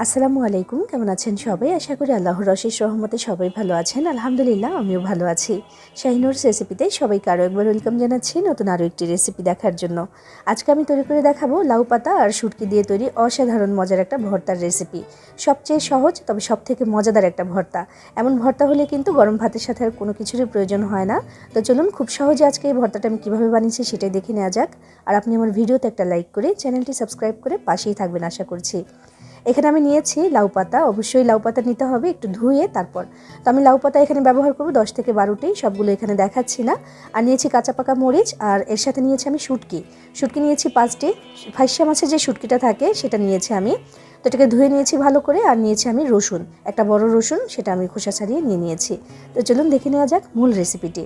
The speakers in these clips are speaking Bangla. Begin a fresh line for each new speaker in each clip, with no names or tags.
আসসালামু আলাইকুম, কেমন আছেন সবাই? আশা করি আল্লাহর রশিস রহমতে সবাই ভালো আছেন। আলহামদুলিল্লাহ, আমিও ভালো আছি। শাহিনুর রেসিপিতে সবাইকে আরও একবার ওয়েলকাম জানাচ্ছি নতুন আরও একটি রেসিপি দেখার জন্য। আজকে আমি তৈরি করে দেখাবো লাউ পাতা আর শুটকি দিয়ে তৈরি অসাধারণ মজার একটা ভর্তার রেসিপি সবচেয়ে সহজ, তবে সব থেকে মজাদার একটা ভর্তা। এমন ভর্তা হলে কিন্তু গরম ভাতের সাথে আর কোনো কিছুরই প্রয়োজন হয় না। তো চলুন, খুব সহজে আজকে এই ভর্তাটা আমি কীভাবে বানিয়েছি সেটাই দেখে নেওয়া যাক। আর আপনি আমার ভিডিওতে একটা লাইক করে চ্যানেলটি সাবস্ক্রাইব করে পাশেই থাকবেন, আশা করছি। এখানে আমি নিয়েছি লাউ পাতা। অবশ্যই লাউ পাতা নিতে হবে, একটু ধুয়ে তারপর। তো আমি লাউ পাতা এখানে ব্যবহার করব দশ থেকে বারোটি সবগুলো এখানে দেখাচ্ছি না। আর নিয়েছি কাঁচা পাকা মরিচ, আর এর সাথে নিয়েছি আমি শুটকি। শুটকি নিয়েছি পাঁচটি ফাইসা মাছের যে শুটকিটা থাকে, সেটা নিয়েছি আমি। তো এটাকে ধুয়ে নিয়েছি ভালো করে, আর নিয়েছি আমি রসুন। একটা বড় রসুন, সেটা আমি খোসা ছাড়িয়ে নিয়ে নিয়েছি। তো চলুন দেখে নেওয়া যাক মূল রেসিপিটি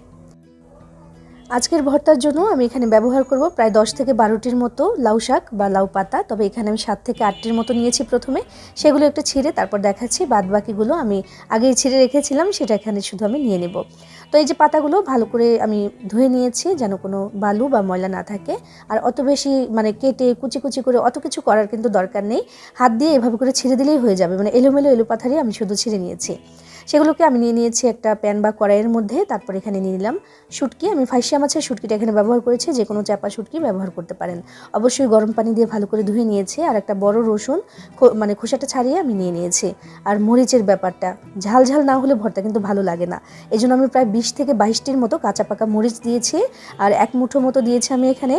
আজকের ভর্তার জন্য আমি এখানে ব্যবহার করব প্রায় দশ থেকে বারোটির মতো লাউ শাক বা লাউ পাতা। তবে এখানে আমি সাত থেকে আটটির মতো নিয়েছি প্রথমে। সেগুলো একটু ছিঁড়ে তারপর দেখাচ্ছি। বাদ বাকিগুলো আমি আগেই ছিঁড়ে রেখেছিলাম, সেটা এখানে শুধু আমি নিয়ে নেব। তো এই যে পাতাগুলো, ভালো করে আমি ধুয়ে নিয়েছি যেন কোনো বালু বা ময়লা না থাকে। আর অত বেশি মানে কেটে কুচি কুচি করে অত কিছু করার কিন্তু দরকার নেই। হাত দিয়ে এভাবে করে ছিঁড়ে দিলেই হয়ে যাবে। মানে এলোমেলো এলো পাথারই আমি শুধু ছিঁড়ে নিয়েছি। সেগুলোকে আমি নিয়ে নিয়েছি একটা প্যান বা কড়াইয়ের মধ্যে, তারপর এখানে নিয়ে নিলাম শুটকি। আমি ফাইসিয়া মাছের শুটকিটা এখানে ব্যবহার করেছি, যে কোনো চাপা শুটকি ব্যবহার করতে পারেন। অবশ্যই গরম পানি দিয়ে ভালো করে ধুয়ে নিয়েছি, আর একটা বড় রসুন মানে খোসাটা ছাড়িয়ে আমি নিয়ে নিয়েছি। আর মরিচের ব্যাপারটা, ঝাল ঝাল না হলে ভর্তা কিন্তু ভালো লাগে না। এই জন্য আমি প্রায় বিশ থেকে বাইশটির মতো কাঁচা পাকা মরিচ দিয়েছি, আর এক মুঠো মতো দিয়েছি আমি এখানে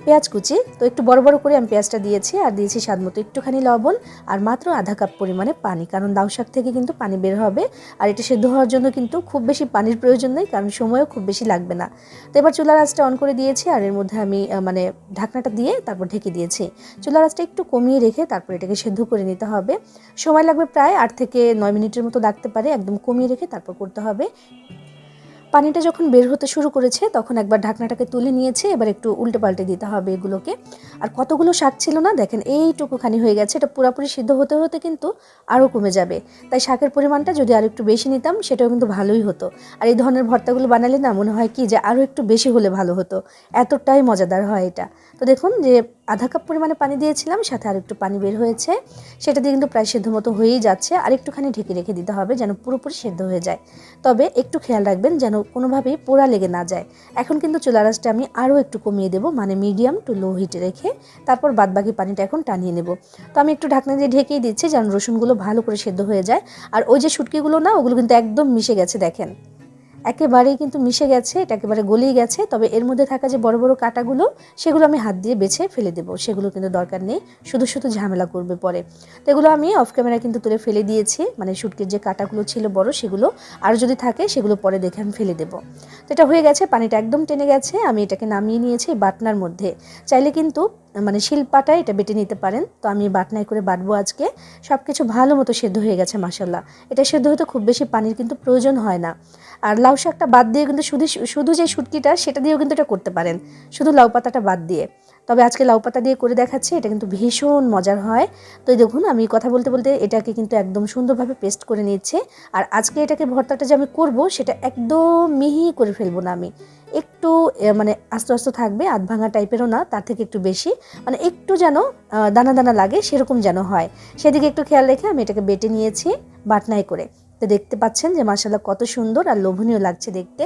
পেঁয়াজ কুচি। তো একটু বড় বড় করে আমি পেঁয়াজটা দিয়েছি আর দিয়েছি স্বাদ মতো একটুখানি লবণ আর মাত্র আধা কাপ পরিমাণে পানি, কারণ দাউ শাক থেকে কিন্তু পানি বের হবে আর এটা সেদ্ধ হওয়ার জন্য কিন্তু খুব বেশি পানির প্রয়োজন নেই, কারণ সময়ও খুব বেশি লাগবে না। তো এবার চুলার আঁচটা অন করে দিয়েছি আর এর মধ্যে আমি মানে ঢাকনাটা দিয়ে তারপর ঢেকে দিয়েছি। চুলার আঁচটা একটু কমিয়ে রেখে তারপর এটাকে সেদ্ধ করে নিতে হবে। সময় লাগবে প্রায় আট থেকে নয় মিনিটের মতো লাগতে পারে, একদম কমিয়ে রেখে তারপর করতে হবে। পানিটা যখন বের হতে শুরু করেছে, তখন একবার ঢাকনাটাকে তুলে নিয়েছে, এবার একটু উল্টে পাল্টে দিতে হবে এগুলোকে। আর কতগুলো শাক ছিল না, দেখেন এইটুকুখানি হয়ে গেছে। এটা পুরোপুরি সিদ্ধ হতে হতে কিন্তু আরও কমে যাবে। তাই শাকের পরিমাণটা যদি আরও একটু বেশি নিতাম, সেটাও কিন্তু ভালোই হতো। আর এই ধরনের ভর্তাগুলো বানালে না, মনে হয় কি যে আরও একটু বেশি হলে ভালো হতো। এতটাই মজাদার হয় এটা। তো দেখুন যে আধা কাপ পরিমাণে পানি দিয়েছিলাম, সাথে আর একটু পানি বের হয়েছে। সেটা দিয়ে কিন্তু প্রায় সেদ্ধ মতো হয়েই যাচ্ছে। আর একটুখানি ঢেকে রেখে দিতে হবে যেন পুরোপুরি সেদ্ধ হয়ে যায়। তবে একটু খেয়াল রাখবেন যেন কোনোভাবেই পোড়া লেগে না যায়। এখন কিন্তু চুলা রাসটা আমি আরও একটু কমিয়ে দেবো মানে মিডিয়াম টু লো হিটে রেখে তারপর বাদবাকি পানিটা এখন টানিয়ে নেব। তো আমি একটু ঢাকনা দিয়ে ঢেকেই দিচ্ছি যেন রসুনগুলো ভালো করে সেদ্ধ হয়ে যায়। আর ওই যে শুটকিগুলো না, ওগুলো কিন্তু একদম মিশে গেছে, দেখেন। একেবারেই কিন্তু মিশে গেছে, এটা একেবারে গলিয়ে গেছে। তবে এর মধ্যে থাকা যে বড় বড় কাটাগুলো, সেগুলো আমি হাত দিয়ে বেছে ফেলে দেবো। সেগুলো কিন্তু দরকার নেই, শুধু শুধু ঝামেলা করবে পরে। তো এগুলো আমি অফ ক্যামেরা কিন্তু তুলে ফেলে দিয়েছি মানে শুটকির যে কাটাগুলো ছিল বড়, সেগুলো আর যদি থাকে, সেগুলো পরে দেখে আমি ফেলে দেবো। তো এটা হয়ে গেছে, পানিটা একদম টেনে গেছে, আমি এটাকে নামিয়ে নিয়েছি বাটনার মধ্যে। চাইলে কিন্তু মানে শিলপাটায় এটা বেটে নিতে পারেন। তো আমি বাটনায় করে বাটবো আজকে। সব কিছু ভালো মতো সেদ্ধ হয়ে গেছে মাসাল্লাহ এটা সেদ্ধ হতে খুব বেশি পানির কিন্তু প্রয়োজন হয় না। আর লাউ শাকটা বাদ দিয়ে কিন্তু শুধু শুধু যে শুটকিটা, সেটা দিয়েও কিন্তু এটা করতে পারেন। শুধু লাউ পাতাটা বাদ দিয়ে। তবে আজকে লাউ পাতা দিয়ে করে দেখাচ্ছি, এটা কিন্তু ভীষণ মজার হয়। তো দেখুন, আমি কথা বলতে বলতে এটাকে কিন্তু একদম সুন্দরভাবে পেস্ট করে নিচ্ছে আর আজকে এটাকে ভর্তাটা যে আমি করব, সেটা একদম মিহি করে ফেলব না আমি। একটু মানে আস্তে আস্তে থাকবে, আধ ভাঙা টাইপেরও না, তার থেকে একটু বেশি। মানে একটু যেন দানা দানা লাগে, সেরকম যেন হয়। সেদিকে একটু খেয়াল রেখে আমি এটাকে বেটে নিয়েছি বাটনায় করে। তো দেখতে পাচ্ছেন যে মাসাল্লাহ কত সুন্দর আর লোভনীয় লাগছে দেখতে।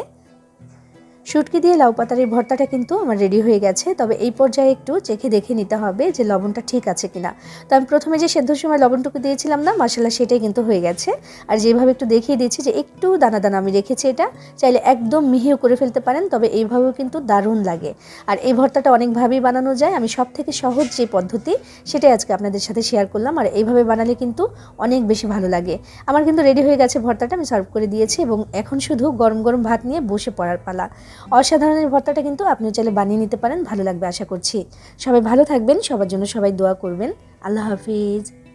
শুটকি দিয়ে লাউ পাতার এই ভর্তাটা কিন্তু আমার রেডি হয়ে গেছে। তবে এই পর্যায়ে একটু চেখে দেখে নিতে হবে যে লবণটা ঠিক আছে কিনা। তো আমি প্রথমে যে সেদ্ধ সময় লবণটুকু দিয়েছিলাম না মশলা সেটাই কিন্তু হয়ে গেছে। আর যেভাবে একটু দেখিয়ে দিয়েছি যে একটু দানা দানা আমি রেখেছি এটা, চাইলে একদম মিহিও করে ফেলতে পারেন, তবে এইভাবেও কিন্তু দারুণ লাগে। আর এই ভর্তাটা অনেকভাবেই বানানো যায়। আমি সব থেকে সহজ যে পদ্ধতি সেটাই আজকে আপনাদের সাথে শেয়ার করলাম। আর এইভাবে বানালে কিন্তু অনেক বেশি ভালো লাগে। আমার কিন্তু রেডি হয়ে গেছে ভর্তাটা, আমি সার্ভ করে দিয়েছি এবং এখন শুধু গরম গরম ভাত নিয়ে বসে পড়ার পালা। অসাধারণের ভর্তাটা কিন্তু আপনিও চাইলে বানিয়ে নিতে পারেন, ভালো লাগবে আশা করছি। সবাই ভালো থাকবেন, সবার জন্য সবাই দোয়া করবেন। আল্লাহ হাফিজ।